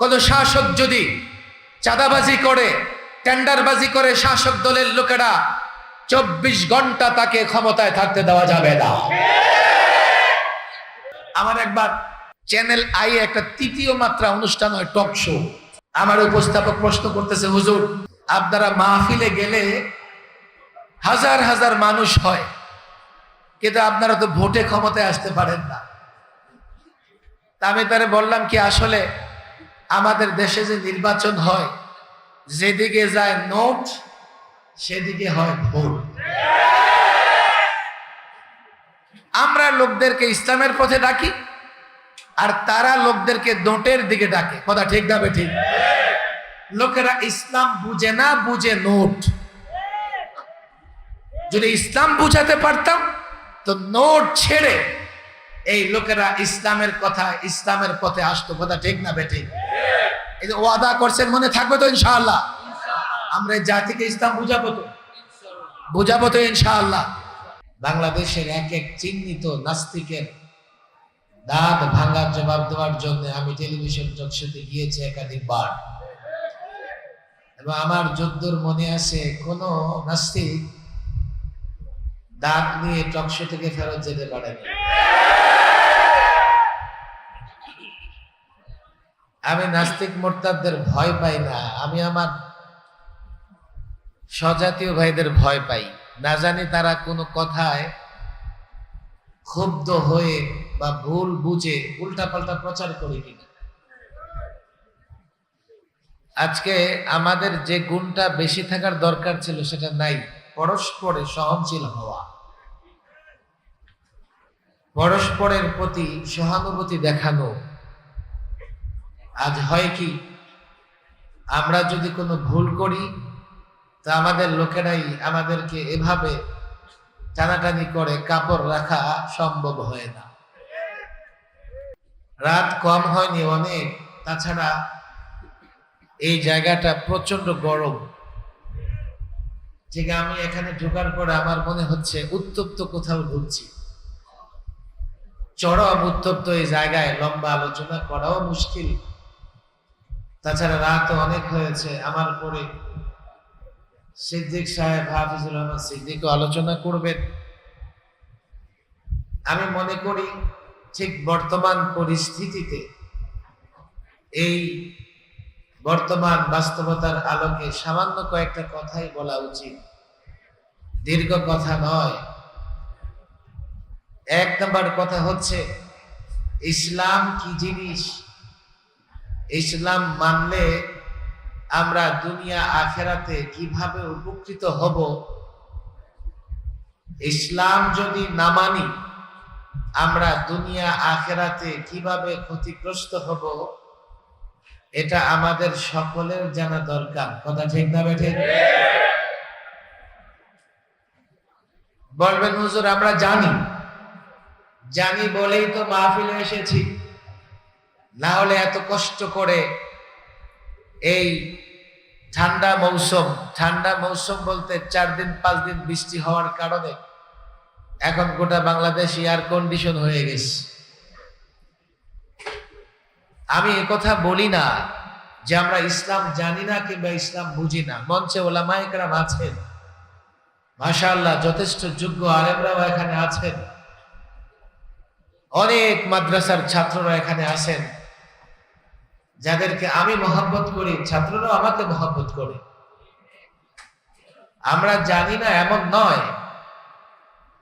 কোন শাসক যদি চাঁদাবাজি করে, টেন্ডারবাজি করে শাসক দলের লোকেরা, চব্বিশ ঘণ্টা তাকে ক্ষমতায় থাকতে দেওয়া যাবে না। আমার একবার চ্যানেল আই একটা তৃতীয় মাত্রা অনুষ্ঠান হয়, টক শো। আমার উপস্থাপক প্রশ্ন করতেছে, হুজুর, আপনারা মাহফিলে গেলে হাজার হাজার মানুষ হয়, কিন্তু আপনারা তো ভোটে ক্ষমতায় আসতে পারেন না। আমি তারে বললাম কি, আসলে আমাদের দেশে যে নির্বাচন হয়, যেদিকে যায় নোট, সেদিকে হয় ভোট। আমরা লোকদেরকে ইসলামের পথে ডাকি, আর তারা লোকদেরকে নোটের দিকে ডাকে। কথা ঠিক যাবে ঠিক? লোকেরা ইসলাম বুঝে না বুঝে নোট। যদি ইসলাম বুঝাতে পারতাম, তো নোট ছেড়ে এই লোকেরা ইসলামের কথা ইসলামের পথে আসতো। কথা ঠিক না বেঠিক এই যে ওয়াদা করছেন, মনে থাকবে তো ইনশাআল্লাহ? আমরা জাতিকে ইসলাম বুঝাবো তো। বুঝাবো তো ইনশাআল্লাহ। বাংলাদেশের এক এক চিহ্নিত নাস্তিকের দাঁত ভাঙার জবাব দেওয়ার জন্য আমি টেলিভিশন জগৎে গিয়েছি একাধিকবার। এবং আমার যদ্দুর মনে আছে, কোন নাস্তিক দাঁত নিয়ে টকশো থেকে ফেরত যেতে পারেনি। আমি নাস্তিক মোরতাদের ভয় পাই না, আমি আমার স্বজাতীয় ভাইদের ভয় পাই। না জানি তারা কোনো কথায় ক্ষুব্ধ হয়ে বা ভুল বুঝে উল্টাপাল্টা প্রচার করে কিনা। আজকে আমাদের যে গুণটা বেশি থাকার দরকার ছিল সেটা নাই, পরস্পরে সহনশীল হওয়া। পরস্পরের প্রতি সহানুভূতি দেখানো আজ হয় কি? আমরা যদি কোনো ভুল করি, তা আমাদের লোকেরাই আমাদেরকে এভাবে টানাটানি করে কাপড় রাখা সম্ভব হয় না। রাত কম হয়নি অনেক, তাছাড়া এই জায়গাটা প্রচণ্ড গরম। ঠিক আমি এখানে ঢোকার পরে আমার মনে হচ্ছে উত্তপ্ত কোথাও ঢুকছি। চরম উত্তপ্ত এই জায়গায় লম্বা আলোচনা করাও মুশকিল। তাছাড়া রাত অনেক হয়েছে, আমার পরে সিদ্দিক সাহেব, হাফিজুর রহমান সিদ্দিকও আলোচনা করবেন। আমি মনে করি ঠিক বর্তমান পরিস্থিতিতে এই বর্তমান বাস্তবতার আলোকে সামান্য কয়েকটা কথাই বলা উচিত। দীর্ঘ কথা নয়। এক নম্বর কথা হচ্ছে, ইসলাম কি জিনিস? ইসলাম মানলে আমরা দুনিয়া আখেরাতে কীভাবে উপকৃত হব? ইসলাম যদি না মানি, আমরা দুনিয়া আখেরাতে কীভাবে ক্ষতিগ্রস্ত হব? এটা আমাদের সকলের জানা দরকার। কথা ঠিক না বেঠে? বলবেন, হুজুর, আমরা জানি। জানি বলেই তো মাহফিলে এসেছি। না হলে এত কষ্ট করে এই ঠান্ডা মৌসুম ঠান্ডা মৌসুম বলতে চার দিন, পাঁচ দিন বৃষ্টি হওয়ার কারণে এখন গোটা বাংলাদেশ এয়ার কন্ডিশন হয়ে গেছে। আমি কথা বলি না যে আমরা ইসলাম জানি না কিংবা ইসলাম বুঝি না। মঞ্চে ওলামাইকরাম আছেন। মাশাআল্লাহ, যথেষ্ট যোগ্য আলেমরাও এখানে আছেন। অনেক মাদ্রাসার ছাত্ররা এখানে আছেন। যাদেরকে আমি মহব্বত করি, ছাত্ররাও আমাকে মহব্বত করে। আমরা জানি না এমন নয়,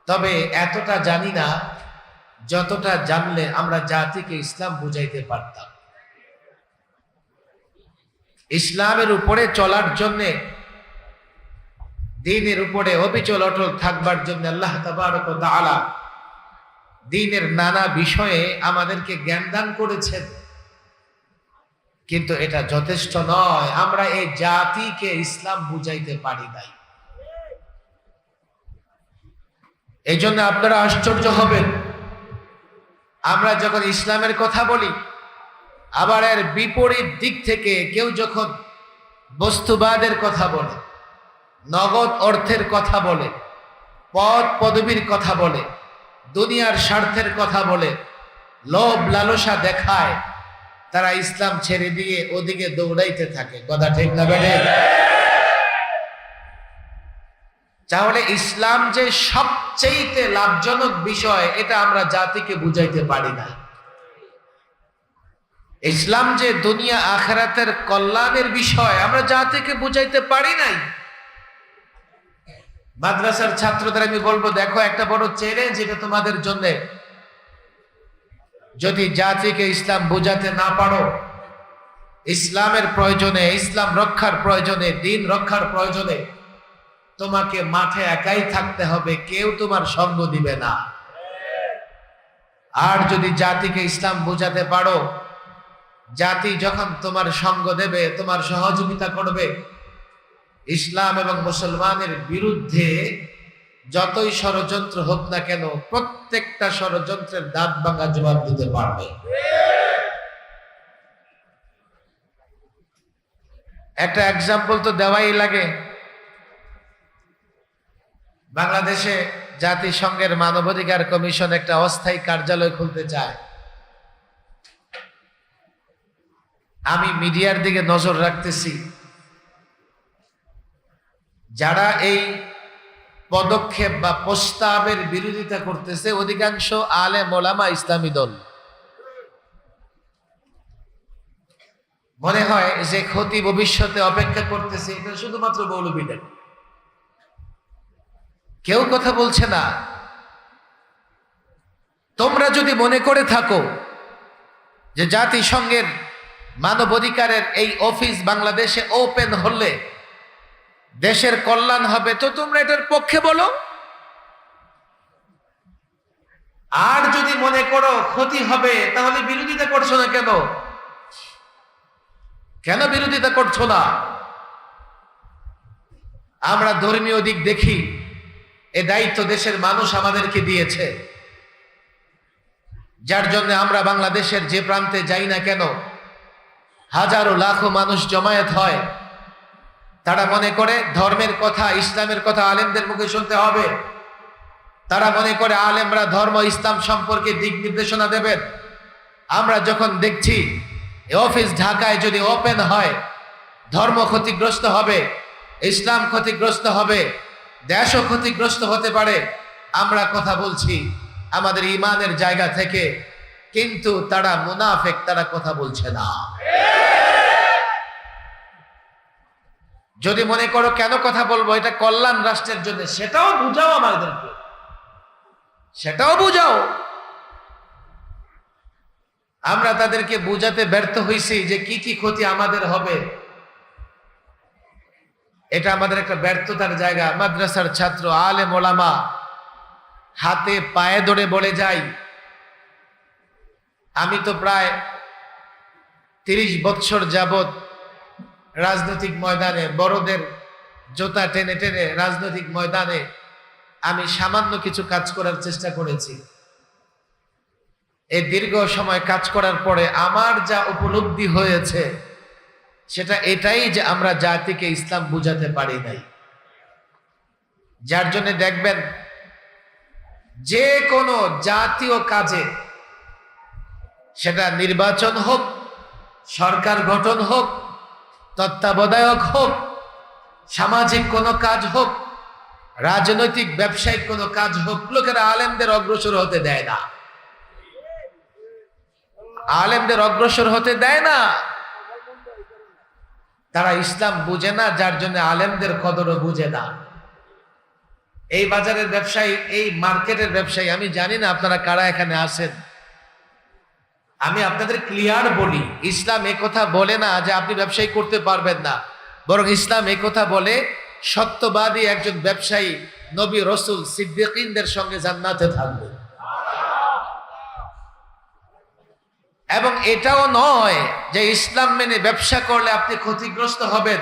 তবে এতটা জানি না যতটা জানলে আমরা জাতিকে ইসলাম বুঝাইতে পারতাম। ইসলামের উপরে চলার জন্যে, দিনের উপরে অবিচল অটল থাকবার জন্য আল্লাহ তাবারক দিনের নানা বিষয়ে আমাদেরকে জ্ঞান দান করেছেন। কিন্তু এটা যথেষ্ট নয়। আমরা এই জাতিকে ইসলাম বুঝাইতে পারি নাই। এই জন্য আপনারা আশ্চর্য হবেন। আমরা যখন ইসলামের কথা বলি, আবার এর বিপরীত দিক থেকে কেউ যখন বস্তুবাদের কথা বলে, নগদ অর্থের কথা বলে, পদ পদবীর কথা বলে, দুনিয়ার স্বার্থের কথা বলে, লোভ লালসা দেখায় তারা ইসলাম ছেড়ে দিয়ে ওদিকে দৌড়াইতে থাকে। কথা ঠিক না বেড়ে তাহলে ইসলাম যে সবচেয়ে লাভজনক বিষয়, এটা আমরা জাতিকে বুঝাইতে পারি না। ইসলাম যে দুনিয়া আখেরাতের কল্যাণের বিষয়, আমরা জাতিকে বুঝাইতে পারি নাই। মাদ্রাসার ছাত্রদের আমি বলব, দেখো একটা বড় চ্যালেঞ্জ এটা তোমাদের জন্য। যদি জাতিকে ইসলাম বোঝাতে না পারো, ইসলামের প্রয়োজনে, ইসলাম রক্ষার প্রয়োজনে, দিন রক্ষার প্রয়োজনে, তোমাকে মাঠে একাই থাকতে হবে, কেউ তোমার সঙ্গ দিবে না। আর যদি জাতিকে ইসলাম বোঝাতে পারো, জাতি যখন তোমার সঙ্গ দেবে, তোমার সহযোগিতা করবে, ইসলাম এবং মুসলমানের বিরুদ্ধে যতই ষড়যন্ত্র হোক না কেন, প্রত্যেকটা ষড়যন্ত্রের দাঁত ভাঙা জবাব দিতে পারবে। একটা এক্সাম্পল তো দেওয়াই লাগে। বাংলাদেশে জাতিসংঘের মানবাধিকার কমিশন একটা অস্থায়ী কার্যালয় খুলতে চায়। আমি মিডিয়ার দিকে নজর রাখতেছি। যারা এই পদক্ষেপ বা প্রস্তাবের বিরোধিতা করতেছে অধিকাংশ আলে মোলামা ইসলামী দল। মনে হয় যে ক্ষতি ভবিষ্যতে অপেক্ষা করতেছে, এটা শুধুমাত্র মৌলবীদের। কেউ কথা বলছে না। তোমরা যদি মনে করে থাকো যে জাতিসংঘের মানবাধিকারের এই অফিস বাংলাদেশে ওপেন হলে দেশের কল্যাণ হবে তো তোমরা এটার পক্ষে বলো। আর যদি মনে করো ক্ষতি হবে, তাহলে বিরোধিতা করছ না কেন? কেন বিরোধিতা করছ না? আমরা ধর্মীয় দিক দেখি, এ দায়িত্ব দেশের মানুষ আমাদেরকে দিয়েছে। যার জন্য আমরা বাংলাদেশের যে প্রান্তে যাই না কেন, হাজারো লাখো মানুষ জমায়েত হয়। তারা মনে করে ধর্মের কথা, ইসলামের কথা আলেমদের মুখে শুনতে হবে। তারা মনে করে আলেমরা ধর্ম, ইসলাম সম্পর্কে দিক নির্দেশনা দেবেন। আমরা যখন দেখছি অফিস ঢাকায় যদি ওপেন হয়, ধর্ম ক্ষতিগ্রস্ত হবে, ইসলাম ক্ষতিগ্রস্ত হবে, দেশও ক্ষতিগ্রস্ত হতে পারে, আমরা কথা বলছি আমাদের ইমানের জায়গা থেকে, কিন্তু তারা মুনাফেক, তারা কথা বলছে না। যদি মনে করো কেন কথা বলব, এটা কল্যাণ রাষ্ট্রের জন্য, সেটাও বুঝাও আমাদেরকে সেটাও বুঝাও। আমরা তাদেরকে বুঝাতে ব্যর্থ হয়েছি যে কি কি ক্ষতি আমাদের হবে। এটা আমাদের একটা ব্যর্থতার জায়গা। মাদ্রাসার ছাত্র আলে মোলামা হাতে পায়ে ধরে বলে যাই, আমি তো প্রায় তিরিশ বৎসর যাবত রাজনৈতিক ময়দানে বড়দের জোতা টেনে টেনে রাজনৈতিক ময়দানে আমি সামান্য কিছু কাজ করার চেষ্টা করেছি। এই দীর্ঘ সময় কাজ করার পরে আমার যা উপলব্ধি হয়েছে, সেটা এটাই যে আমরা জাতিকে ইসলাম বুঝাতে পারি নাই। যার জন্য দেখবেন, যে কোনো জাতীয় কাজে, সেটা নির্বাচন হোক, সরকার গঠন হোক তত্ত্বাবধায়ক হোক, সামাজিক কোনো কাজ হোক, রাজনৈতিক, ব্যবসায়িক কোনো কাজ হোক, লোকেরা আলেমদের অগ্রসর হতে দেয় না। আলেমদের অগ্রসর হতে দেয় না। তারা ইসলাম বুঝে না, যার জন্য আলেমদের কদরও বুঝে না। এই বাজারের ব্যবসায়ী, এই মার্কেটের ব্যবসায়ী, আমি জানি না আপনারা কারা এখানে আছেন। আমি আপনাদের ক্লিয়ার বলি, ইসলাম কথা বলে না যে আপনি ব্যবসায়ী করতে পারবেন না। বরং ইসলাম কথা বলে, সত্যবাদী একজন ব্যবসায়ী নবী রসুল সিদ্দিকিনদের সঙ্গে জান্নাতে থাকবে। এবং এটাও নয় যে ইসলাম মেনে ব্যবসা করলে আপনি ক্ষতিগ্রস্ত হবেন।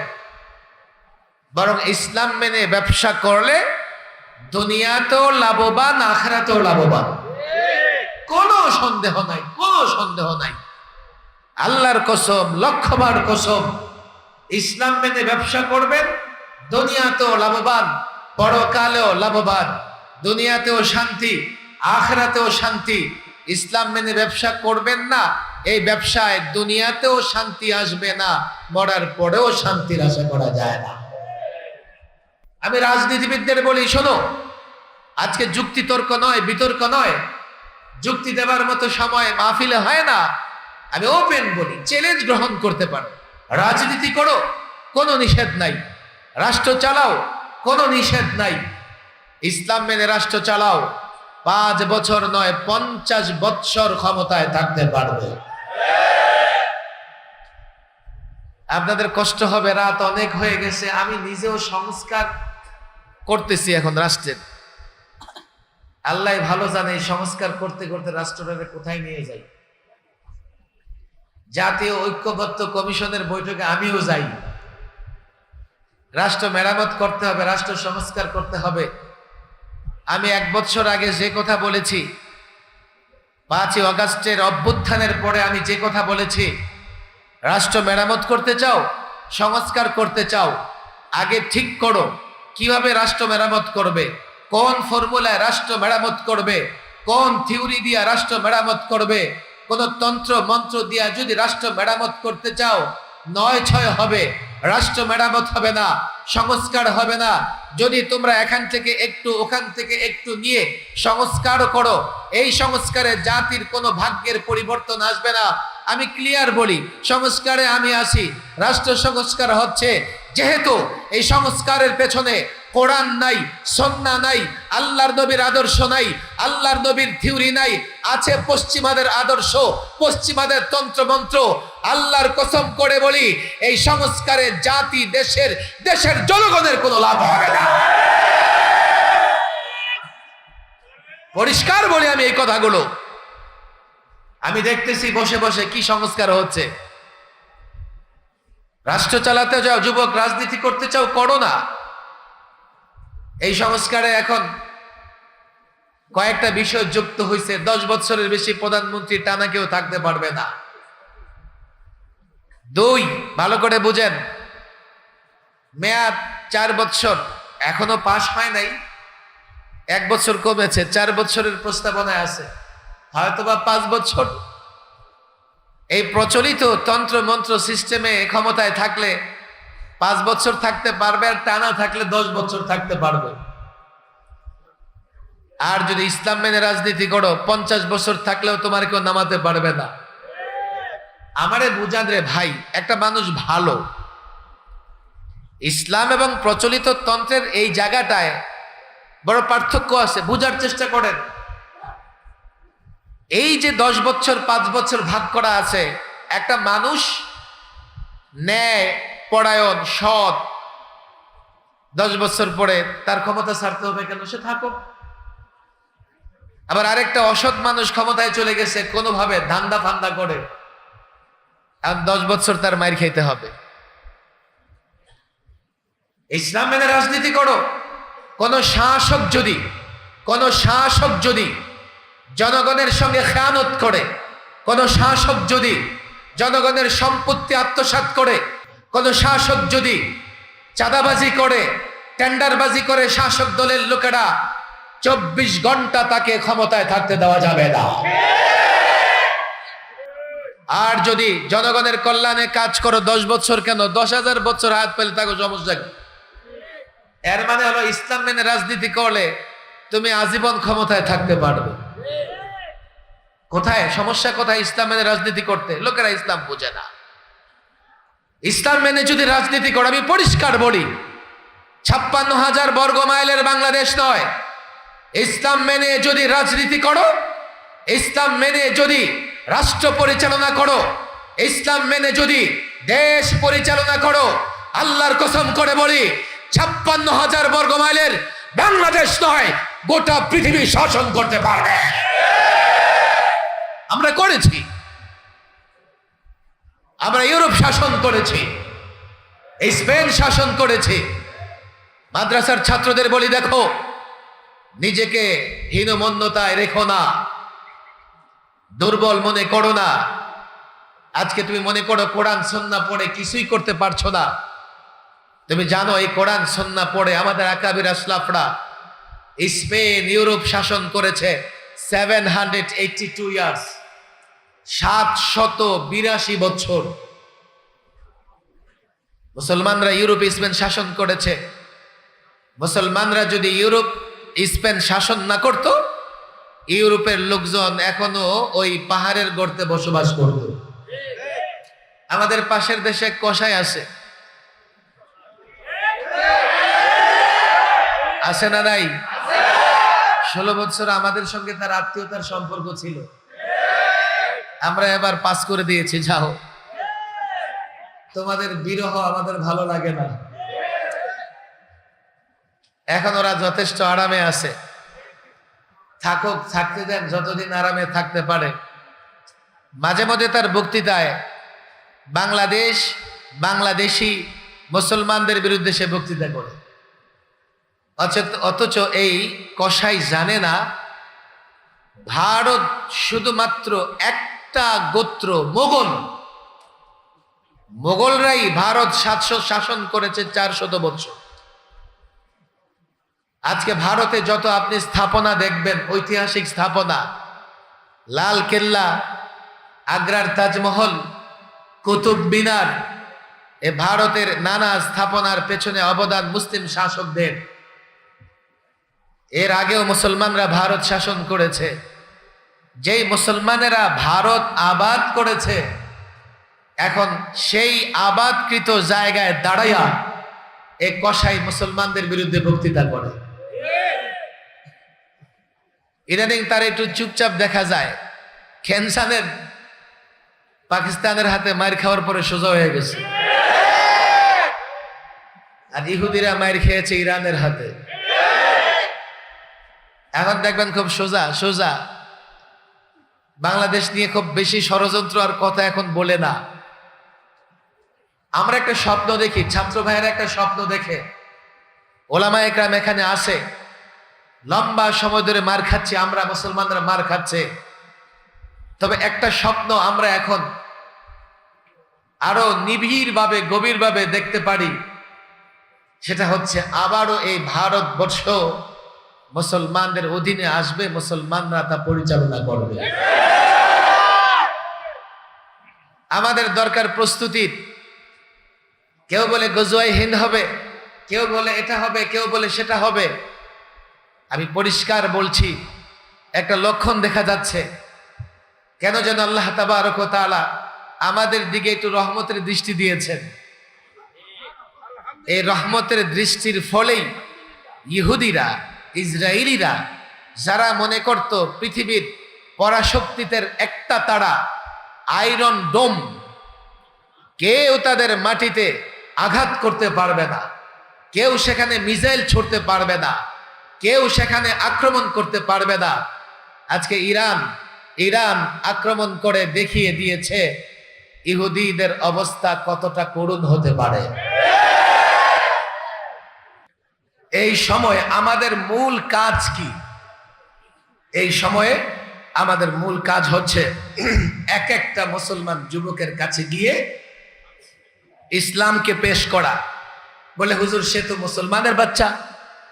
বরং ইসলাম মেনে ব্যবসা করলে দুনিয়াতেও লাভবান, আখরাতেও লাভবান। কোনো সন্দেহ নাই, কোনো সন্দেহ নাই। আল্লাহর কসম, লক্ষবার কসম, ইসলাম মেনে ব্যবসা করবেন, দুনিয়াতেও লাভবান, পরকালেও লাভবান, দুনিয়াতেও শান্তি, আখরাতেও শান্তি। ইসলাম মেনে ব্যবসা করবেন না, এই ব্যবসায় দুনিয়াতেও শান্তি আসবে না, মরার পরেও শান্তির আশা করা যায় না। আমি রাজনীতিবিদদের বলি, শোনো, আজকে যুক্তি তর্ক নয়, বিতর্ক নয় যুক্তি দেবার মতো সময় মাহফিলে হয় না। আমি ওপেন বলি চ্যালেঞ্জ গ্রহণ করতে পারো। রাজনীতি করো, কোনো নিষেধ নাই। রাষ্ট্র চালাও, কোনো নিষেধ নাই। ইসলাম মেনে রাষ্ট্র চালাও। পাঁচ বছর নয়, পঞ্চাশ বৎসর ক্ষমতায় থাকতে পারবে। আপনাদের কষ্ট হবে, রাত অনেক হয়ে গেছে, আমি নিজেও সংস্কার করতেছি এখন রাষ্ট্রের। আল্লাহ ভালো জানে, সংস্কার করতে করতে রাষ্ট্রটাকে কোথায় নিয়ে যাই। জাতীয় ঐক্যবদ্ধ কমিশনের বৈঠকে আমিও যাই। রাষ্ট্র মেরামত করতে হবে, রাষ্ট্র সংস্কার করতে হবে। আমি এক বছর আগে যে কথা বলেছি, পাঁচই অগাস্টের অভ্যুত্থানের পরে আমি যে কথা বলেছি, রাষ্ট্র মেরামত করতে চাও, সংস্কার করতে চাও, আগে ঠিক করো, কীভাবে রাষ্ট্র মেরামত করবে? কোন ফর্মুলায় রাষ্ট্র মেরামত করবে? কোন থিওরি দিয়া রাষ্ট্র মেরামত করবে? কোন তন্ত্র, মন্ত্র দিয়া যদি রাষ্ট্র মেরামত করতে চাও, নয় ছয় হবে। রাষ্ট্র মেরামত হবে না, সংস্কার হবে না। যদি তোমরা এখান থেকে একটু ওখান থেকে একটু নিয়ে সংস্কার করো, এই সংস্কারে জাতির কোনো ভাগ্যের পরিবর্তন আসবে না। আমি ক্লিয়ার বলি, সংস্কারে আমি আসি রাষ্ট্র সংস্কার হচ্ছে, যেহেতু এই সংস্কারের পেছনে কোরআন নাই, সন্না নাই, আল্লাহর নবীর আদর্শ নাই, আল্লাহর নবীর থিওরি নাই, আছে পশ্চিমাদের আদর্শ, পশ্চিমাদের তন্ত্রমন্ত্র। আল্লাহর কসম করে বলি, এই সংস্কারে জাতি, দেশের দেশের জনগণের কোনো লাভ হবে না। পরিষ্কার বলি আমি এই কথাগুলো। আমি দেখতেছি বসে বসে কি সংস্কার হচ্ছে। রাষ্ট্র চালাতে যাও, যুবক, রাজনীতি করতে চাও, করো না। এই সংস্কারে এখন কয়েকটা বিষয় যুক্ত হয়েছে দশ বছরের বেশি প্রধানমন্ত্রী টানা কেউ থাকতে পারবে না। দুই, ভালো করে বুঝেন, মেয়াদ চার বছর, এখনও পাশ হয় নাই। এক বছর কমেছে, চার বছরের প্রস্তাবনায় আছে। হয়তোবা পাঁচ বছর। এই প্রচলিত তন্ত্র মন্ত্র সিস্টেমে ক্ষমতায় থাকলে পাঁচ বছর থাকতে পারবে আর টানা থাকলে দশ বছর থাকতে পারবে। আর যদি ইসলাম মেনে রাজনীতি করো, পঞ্চাশ বছর থাকলেও তোমার কেউ নামাতে পারবে না। আমারে বুঝান রে ভাই, একটা মানুষ ভালো। ইসলাম এবং প্রচলিত তন্ত্রের এই জায়গাটায় বড় পার্থক্য আছে, বুঝার চেষ্টা করেন। এই যে দশ বছর, পাঁচ বছর ভাগ করা আছে, একটা মানুষ ন্যায় পরায়ণ, সৎ। দশ বছর পরে তার ক্ষমতা ছাড়তে হবে কেন? সে থাকুক। আবার আরেকটা অসৎ মানুষ ক্ষমতায় চলে গেছে, কোনোভাবে ধান্দা ফান্দা করে। আর দশ বছর তার মায়ের খাইতে হবে। ইসলাম মেনে রাজনীতি করো। কোন শাসক যদি, কোন শাসক যদি জনগণের সঙ্গে খেয়ানত করে, কোন শাসক যদি জনগণের সম্পত্তি আত্মসাৎ করে কোন শাসক যদি চাঁদাবাজি করে, টেন্ডারবাজি করে শাসক দলের লোকেরা চব্বিশ ঘণ্টা তাকে ক্ষমতায় থাকতে দেওয়া যাবে না। আর যদি জনগণের কল্যাণে কাজ করো দশ বছর কেন? দশ হাজার বছর হাত পেলে তাকে সমস্যা? এর মানে হলো ইসলাম মেনে রাজনীতি করলে তুমি আজীবন ক্ষমতায় থাকতে পারবে। কোথায়? সমস্যা কোথায়? ইসলাম মেনে রাজনীতি করতে। লোকেরা ইসলাম বোঝে না। ইসলাম মেনে যদি রাজনীতি করো, আমি পরিষ্কার বলি, ছাপ্পান্ন হাজার বর্গ মাইলের বাংলাদেশ নয়। ইসলাম মেনে যদি রাজনীতি করো, ইসলাম মেনে যদি রাষ্ট্র পরিচালনা করো, ইসলাম মেনে যদি দেশ পরিচালনা করো, আল্লাহর কসম করে বলি, ছাপ্পান্ন হাজার বর্গ মাইলের বাংলাদেশ নয়, গোটা পৃথিবী শাসন করতে পারবে। আমরা করেছি। আমরা ইউরোপ শাসন করেছি। স্পেন শাসন করেছি। মাদ্রাসার ছাত্রদের বলি, দেখো, নিজেকে হীনমন্যতায় রেখো না। দুর্বল মনে করো না। আজকে তুমি মনে করো কোরআন, সন্না পড়ে কিছুই করতে পারছ না। তুমি জানো এই কোরআন, সন্না পড়ে আমাদের আকাবির আসলাফরা স্পেন, ইউরোপ শাসন করেছে seven hundred eighty two years সাত শত বিরাশি বছর। মুসলমানরা ইউরোপ স্পেন শাসন করেছে। মুসলমানরা যদি ইউরোপ স্পেন শাসন না করত, ইউরোপের লোকজন এখনও ওই পাহাড়ের গর্তে বসবাস করত। আমাদের পাশের দেশে কষায় আছে। আছে না নাই? ষোলো বছর আমাদের সঙ্গে তার আত্মীয়তার সম্পর্ক ছিল। আমরা এবার পাস করে দিয়েছি, যাও। তোমাদের বিরহ আমাদের ভালো লাগে না। এখন ওরা যথেষ্ট আরামে আছে। থাকুক, থাকতে দেন, যতদিন আরামে থাকতে পারে। মাঝে মধ্যে তার বক্তৃতায় বাংলাদেশ, বাংলাদেশি মুসলমানদের বিরুদ্ধে সে বক্তৃতা করে। অথচ এই কসাই জানে না, ভারত শুধুমাত্র একটা গোত্র, মোগল। মোগলরাই ভারত সাতশো শাসন করেছে চারশত বছর। আজকে ভারতে যত আপনি স্থাপনা দেখবেন, ঐতিহাসিক স্থাপনা, লাল কেল্লা, আগ্রার তাজমহল, কুতুব মিনার, এ ভারতের নানা স্থাপনার পেছনে অবদান মুসলিম শাসকদের। এর আগেও মুসলমানরা ভারত শাসন করেছে। যেই মুসলমানেরা ভারত আবাদ করেছে, এখন সেই আবাদকৃত জায়গায় দাঁড়াইয়া এ কসাই মুসলমানদের বিরুদ্ধে বক্তৃতা করে। ইদানিং তার একটু চুপচাপ দেখা যায়। খেনসানের পাকিস্তানের হাতে মার খাওয়ার পরে সোজা হয়ে গেছে। আর ইহুদিরা মার খেয়েছে ইরানের হাতে। এখন দেখবেন খুব সোজা সোজা। বাংলাদেশ নিয়ে খুব বেশি ষড়যন্ত্র আর কথা এখন বলে না। আমরা একটা স্বপ্ন দেখি, ছাত্র ভাইয়ের একটা স্বপ্ন দেখে। ওলামা একরাম এখানে আসে, লম্বা সময় ধরে মার খাচ্ছি, আমরা মুসলমানরা মার খাচ্ছে। তবে একটা স্বপ্ন আমরা এখন আরও নিবিড় ভাবে গভীর ভাবে দেখতে পারি, সেটা হচ্ছে আবারও এই ভারতবর্ষ মুসলমানদের অধীনে আসবে, মুসলমানরা তা পরিচালনা করবে। আমাদের দরকার প্রস্তুতির কেউ বলে গজুয়াই হিন্দ হবে, কেউ বলে এটা হবে, কেউ বলে সেটা হবে। আমি পরিষ্কার বলছি, একটা লক্ষণ দেখা যাচ্ছে। কেন যেন আল্লাহ তাবারক ও আমাদের দিকে একটু রহমতের দৃষ্টি দিয়েছেন। এই রহমতের দৃষ্টির ফলেই ইহুদিরা ইসরায়েলিরা যারা মনে করত পৃথিবীর পরাশক্তিদের একটা তারা, আয়রন ডোম, কেউ তাদের মাটিতে আঘাত করতে পারবে না, কেউ সেখানে মিসাইল ছুড়তে পারবে না, কেউ সেখানে আক্রমণ করতে পারবে না। আজকে ইরান ইরান আক্রমণ করে দেখিয়ে দিয়েছে, ইহুদিদের অবস্থা কতটা করুণ হতে পারে। এই সময় আমাদের মূল কাজ কি? এই সময়ে আমাদের মূল কাজ হচ্ছে এক একটা মুসলমান যুবকের কাছে গিয়ে ইসলামকে পেশ করা। বলে, হুজুর, সে তো মুসলমানের বাচ্চা।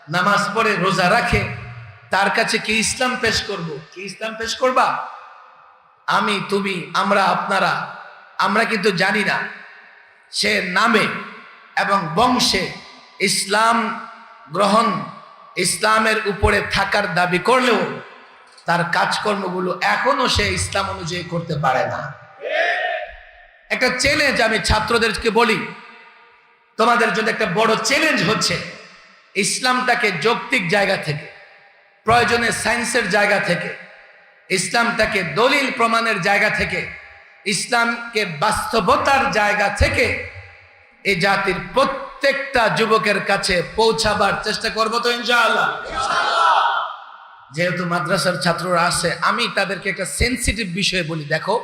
নামাজ পড়ে, রোজা রাখে। তার কাছে কি ইসলাম পেশ করব? কি ইসলাম পেশ করবা? আমি, তুমি, আমরা, আপনারা, আমরা কিন্তু জানি না। সে নামে এবং বংশে ইসলাম গ্রহণ ইসলামের উপরে থাকার দাবি করলেও তার কাজকর্মগুলো এখনও সে ইসলাম অনুযায়ী করতে পারে না। একটা চ্যালেঞ্জ আমি ছাত্রদেরকে বলি, তোমাদের জন্য একটা বড় চ্যালেঞ্জ হচ্ছে ইসলামটাকে যৌক্তিক জায়গা থেকে, প্রয়োজনে সায়েন্সের জায়গা থেকে, ইসলামটাকে দলিল প্রমাণের জায়গা থেকে, ইসলামকে বাস্তবতার জায়গা থেকে এই জাতির প্রত্যেকটা যুবকের কাছে পৌঁছাবার চেষ্টা করব তো ইনশাআল্লাহ। যেহেতু মাদ্রাসার ছাত্ররা আছে, আমি তাদেরকে একটা সেন্সিটিভ বিষয় বলি, দেখো।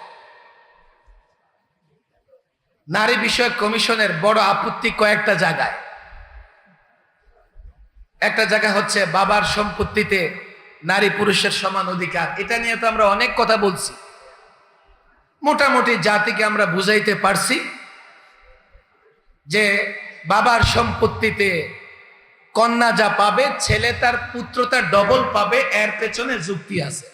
নারী বিষয়ক কমিশনের বড় আপত্তি কয়েকটা জায়গায়। একটা জায়গা হচ্ছে বাবার সম্পত্তিতে নারী পুরুষের সমান অধিকার। এটা নিয়ে তো আমরা অনেক কথা বলছি। মোটামুটি জাতিকে আমরা বুঝাইতে পারছি যে বাবার সম্পত্তিতে কন্যা যা পাবে, ছেলে তার পুত্র তার ডবল পাবে, এর পেছনে যুক্তি আছে।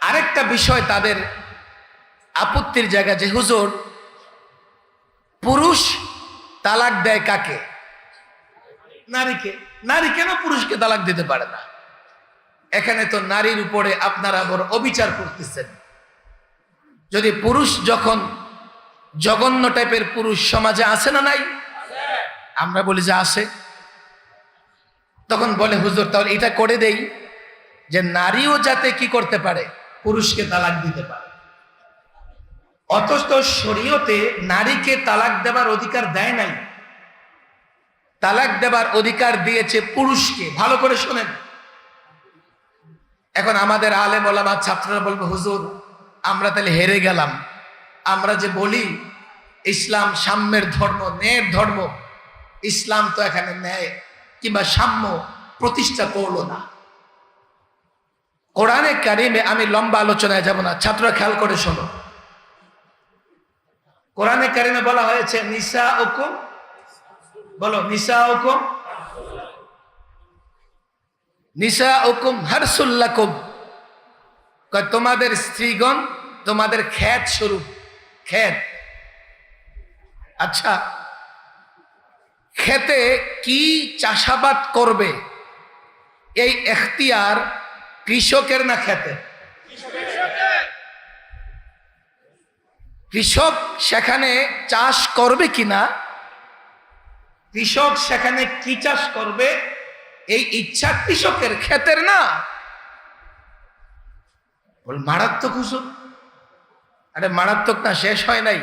আরেকটা বিষয় তাদের আপত্তির জায়গা যে, হুজুর, পুরুষ তালাক দেয় কাকে? নারীকে। নারী কেন পুরুষকে তালাক দিতে পারে না? এখানে তো নারীর উপরে আপনারা বড় অবিচার করতেছেন। যদি পুরুষ যখন জঘন্য টাইপের পুরুষ সমাজে আছে না নাই? আমরা বলি যে আছে। তখন বলে, হুজুর, তাহলে এটা করে দেই যে নারীও যাতে কি করতে পারে? পুরুষকে তালাক দিতে পারে। অথচ শরীয়তে নারীকে তালাক দেবার অধিকার দেয় নাই। তালাক দেবার অধিকার দিয়েছে পুরুষকে। ভালো করে শোনেন। এখন আমাদের আলে বলামা ছাত্ররা বলবে, হুজুর, আমরা তাহলে হেরে গেলাম। আমরা যে বলি, ইসলাম সাম্যের ধর্ম, ন্যায়ের ধর্ম, ইসলাম তো এখানে ন্যায় কিংবা সাম্য প্রতিষ্ঠা করল না। কোরআনে কারিমে আমি লম্বা আলোচনায় যাব না, ছাত্ররা খেয়াল করে শোনো। কোরআনে কারিমে বলা হয়েছে নিসা হুকুম বলো নিসা হুকুম নিসা হুকুম হারসুল্লাকুম তোমাদের স্ত্রীগণ তোমাদের খ্যাত স্বরূপ। খ্যাত আচ্ছা খেতে কি চাষাবাদ করবে? এই এখতিয়ার কৃষকের না খেতে? কৃষক সেখানে চাষ করবে কিনা? কৃষক সেখানে কি চাষ করবে? এই ইচ্ছা কৃষকের ক্ষেতের না। মারাত্মক হুসুর আরে মারাত্মক না, শেষ হয় নাই।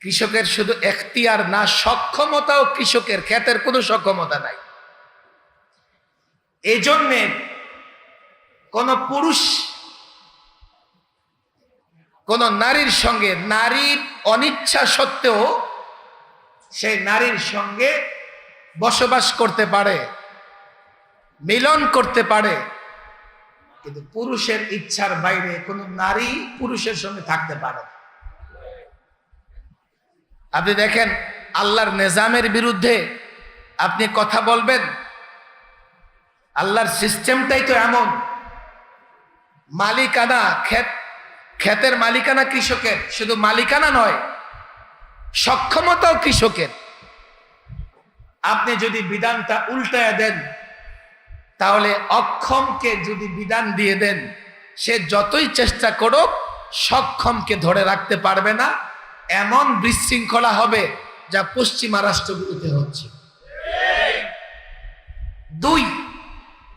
কৃষকের শুধু এখতিয়ার না, সক্ষমতাও কৃষকের, ক্ষেতের কোনো সক্ষমতা নাই। এই জন্যে কোন পুরুষ, কোন নারীর সঙ্গে, নারীর অনিচ্ছা সত্ত্বেও সেই নারীর সঙ্গে বসবাস করতে পারে, মিলন করতে পারে। কিন্তু পুরুষের ইচ্ছার বাইরে কোন নারী পুরুষের সঙ্গে থাকতে পারে আপনি দেখেন, আল্লাহর নিজামের বিরুদ্ধে আপনি কথা বলবেন, আল্লাহর সিস্টেমটাই তো এমন। মালিকানা ক্ষেত, ক্ষেতের মালিকানা কৃষকের, শুধু মালিকানা নয়, সক্ষমতাও কৃষকের। আপনি যদি বিধানটা উল্টায় দেন তাহলে অক্ষমকে যদি বিধান দিয়ে দেন, সে যতই চেষ্টা করুক, সক্ষমকে ধরে রাখতে পারবে না। এমন বিশৃঙ্খলা হবে যা পশ্চিমা রাষ্ট্রগুলোতে হচ্ছে। দুই,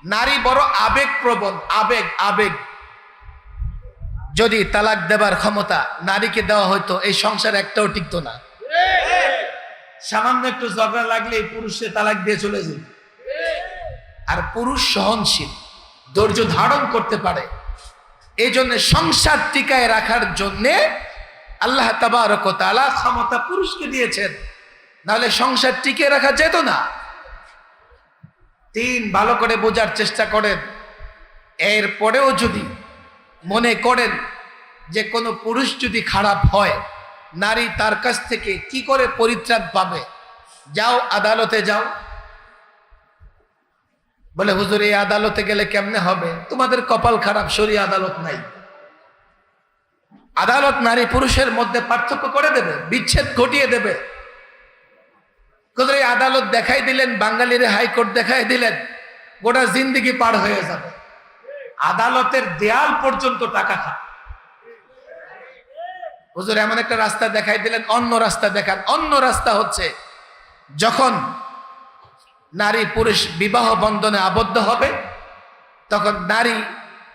নারী বড় আবেগ প্রবণ আবেগ আবেগ। যদি তালাক দেবার ক্ষমতা নারীকে দেওয়া হয়তো এই সংসার একটাও টিকতো না। সামান্য একটু ঝগড়া লাগলে পুরুষে তালাক দিয়ে চলে যেত। আর পুরুষ সহনশীল, ধৈর্য ধারণ করতে পারে। এই জন্য সংসার টিকায় রাখার জন্যে আল্লাহ তালা ক্ষমতা পুরুষকে দিয়েছেন। নাহলে সংসার টিকে রাখা যেত না। তিন, ভালো করে বোঝার চেষ্টা করেন। এর পরেও যদি মনে করেন যে কোনো পুরুষ যদি খারাপ হয়, নারী তার কাছ থেকে কি করে পরিত্রাণ পাবে? যাও, আদালতে যাও। বলে, হুজুর, এই আদালতে গেলে কেমনে হবে? তোমাদের কপাল খারাপ সরি আদালত নাই। আদালত নারী পুরুষের মধ্যে পার্থক্য করে দেবে, বিচ্ছেদ ঘটিয়ে দেবে। এই আদালত দেখাই দিলেন, বাঙালির হাইকোর্ট দেখাই দিলেন, গোটা জিন্দিগি পার হয়ে যাবে। আদালতের দেয়াল পর্যন্ত টাকা খা হুজুর, এমন একটা রাস্তা দেখাই দিলেন, অন্য রাস্তা দেখান। অন্য রাস্তা হচ্ছে, যখন নারী পুরুষ বিবাহ বন্ধনে আবদ্ধ হবে, তখন নারী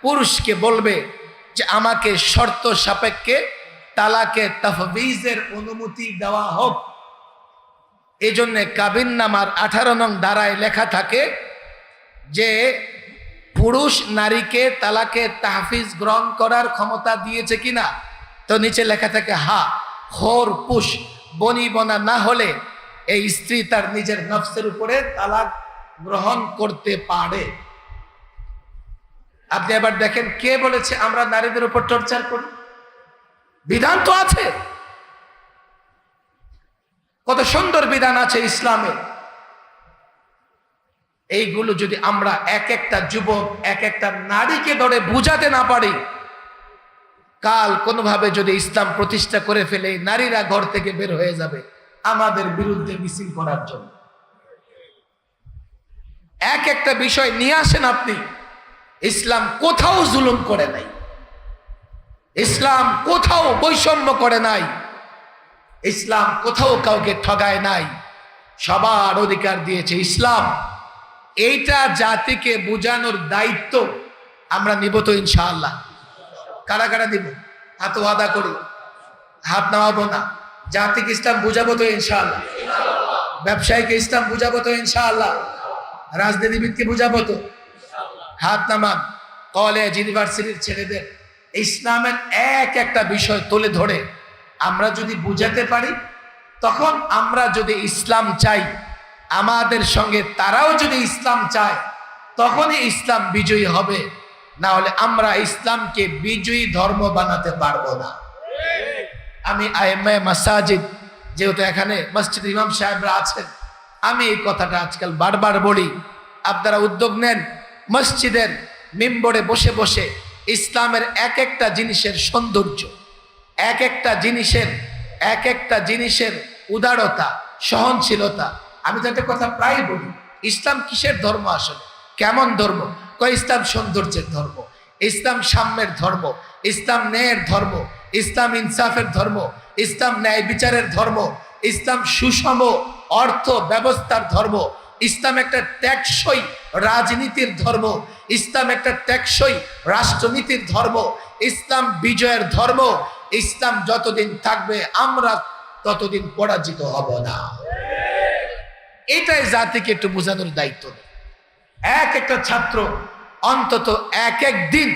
পুরুষকে বলবে যে আমাকে শর্ত সাপেক্ষে তালাকে তফবিজের অনুমতি দেওয়া হোক। এই কাবিন নামার আঠারো নং দ্বারায় লেখা থাকে যে, পুরুষ নারীকে তালাকে তাহফিজ গ্রহণ করার ক্ষমতা দিয়েছে কিনা? তো নিচে লেখা থাকে, হা হোর পুষ বনি বনা না হলে এই স্ত্রী তার নিজের নফসের উপরে তালাক গ্রহণ করতে পারে। আপনি এবার দেখেন কে বলেছে আমরা নারীদের উপর টর্চার করি? বিধান তো আছে। কত সুন্দর বিধান আছে ইসলামে। এইগুলো যদি আমরা এক একটা যুবক, এক একটা নারীকে ধরে বুঝাতে না পারি, কাল কোনোভাবে যদি ইসলাম প্রতিষ্ঠা করে ফেলে, নারীরা ঘর থেকে বের হয়ে যাবে। আমাদের বিরুদ্ধে মিছিল করার জন্য। এক একটা বিষয় নিয়ে আসেন আপনি, ইসলাম কোথাও জুলুম করে নাই। ইসলাম কোথাও বৈষম্য করে নাই। ইসলাম কোথাও কাউকে ঠগায় নাই। সবার অধিকার দিয়েছে ইসলাম। এইটা জাতিকে বোঝানোর দায়িত্ব আমরা নিব তো ইনশাআল্লাহ। কারা কারা দিব হাত ওয়াদা করি হাত নামাবো না। জাতিকে ইসলাম বুঝাবো তো ইনশাআল্লাহ। ব্যবসায়ীকে ইসলাম বুঝাবো তো ইনশাআল্লাহ। রাজনীতিবিদকে বুঝাবো তো। হাত নামান। কলেজ, ইউনিভার্সিটির ছেলেদের। ইসলামের এক একটা বিষয় তুলে ধরে আমরা যদি বুঝাতে পারি, তখন আমরা যদি ইসলাম চাই, আমাদের সঙ্গে তারাও যদি ইসলাম চায়, তখনই ইসলাম বিজয়ী হবে। না হলে আমরা ইসলামকে বিজয়ী ধর্ম বানাতে পারব না। আমি আইএমএ মাসাজিদ, যেহেতু এখানে মসজিদ ইমাম সাহেবরা আছেন, আমি এই কথাটা আজকাল বারবার বলি। আপনারা উদ্যোগ নেন, মসজিদের মিম্বরে বসে বসে ইসলামের এক একটা জিনিসের সৌন্দর্য এক একটা জিনিসের এক একটা জিনিসের উদারতা, সহনশীলতা। আমি তো একটা কথা প্রায় বলি, ইসলাম কিসের ধর্ম আসলে? কেমন ধর্ম? কয়, ইসলাম সৌন্দর্যের ধর্ম, ইসলাম সাম্যের ধর্ম, ইসলাম ন্যায়ের ধর্ম ইসলাম ইনসাফের ধর্ম, ইসলাম ন্যায় বিচারের ধর্ম, ইসলাম সুষম অর্থ ব্যবস্থার ধর্ম, ইসলাম একটা ত্যাগসই রাজনীতির ধর্ম, ইসলাম একটা ত্যাগসই রাষ্ট্রনীতির ধর্ম, ইসলাম বিজয়ের ধর্ম, ইসলাম যতদিন থাকবে আমরা ততদিন পরাজিত হব না। এটাই জাতিকে একটু বোঝানোর দায়িত্ব। এক একটা ছাত্র অন্তত এক এক দিন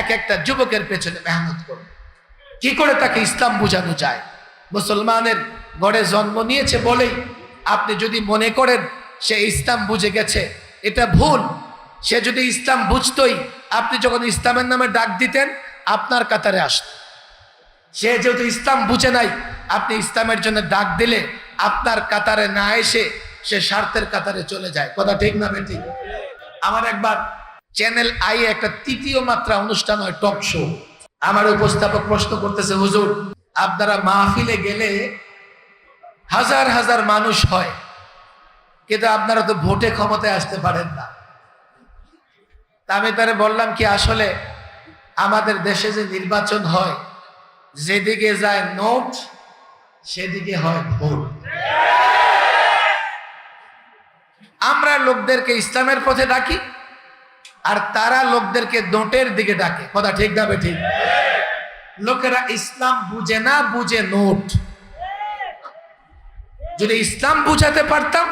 এক একটা যুবকের পেছনে মেহনত করবে। কি করে তাকে ইসলাম বোঝানো যায়? মুসলমানের ঘরে জন্ম নিয়েছে বলেই আপনি যদি মনে করেন সে ইসলাম বুঝে গেছে, এটা ভুল। সে যদি ইসলাম বুঝতই, আপনি যখন ইসলামের নামে ডাক দিতেন, আপনার কাতারে আসত। সে যেহেতু ইসলাম বুঝে নাই, আপনি ইসলামের জন্য ডাক দিলে আপনার কাতারে না এসে সে স্বার্থের কাতারে চলে যায়। কথা ঠিক না বেটি? আমার একবার চ্যানেল আই একটা তৃতীয় মাত্রা অনুষ্ঠান হয় টক শো। আমার উপস্থাপক প্রশ্ন করতেছে, হুজুর, আপনারা মাহফিলে গেলে হাজার হাজার মানুষ হয়, কিন্তু আপনারা তো ভোটে ক্ষমতায় আসতে পারেন না। আমি তারে বললাম কি, আসলে আমাদের দেশে যে নির্বাচন হয়, যেদিকে যায় নোট, সেদিকে হয় ভোট। আমরা লোকদেরকে ইসলামের পথে ডাকি আর তারা লোকদেরকে দোটের দিকে ডাকে। কথা ঠিক না ঠিক লোকেরা ইসলাম বুঝে না, বুঝে নোট। যদি ইসলাম বুঝাতে পারতাম,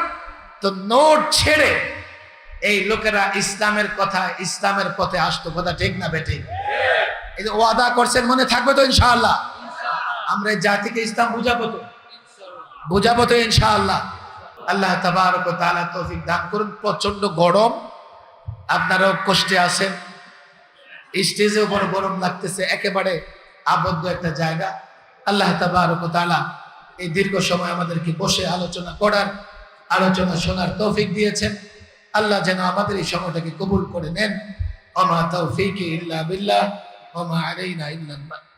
তো নোট ছেড়ে এই লোকেরা ইসলামের কথা ইসলামের পথে আসতো। কথা ঠিক না বেঠে এই যে ওয়াদা করছেন, মনে থাকবে তো ইনশাআল্লাহ? আমরা জাতিকে ইসলাম বুঝাবো তো। বুঝাবো তো ইনশাআল্লাহ। আল্লাহ তাবারক তাআলা তৌফিক দান করুন। প্রচণ্ড গরম। আপনারাও কষ্টে আসেন স্টেজেও বড় গরম লাগতেছে, একেবারে আবদ্ধ একটা জায়গা। আল্লাহ তালা এই দীর্ঘ সময় আমাদেরকে বসে আলোচনা করার, আলোচনা শোনার তৌফিক দিয়েছেন। আল্লাহ যেন আমাদের এই সময়টাকে কবুল করে নেন। অমা তৌফিক ইল্লা বিল্লাহ অমা আলাইনা ইল্লাল বালাগ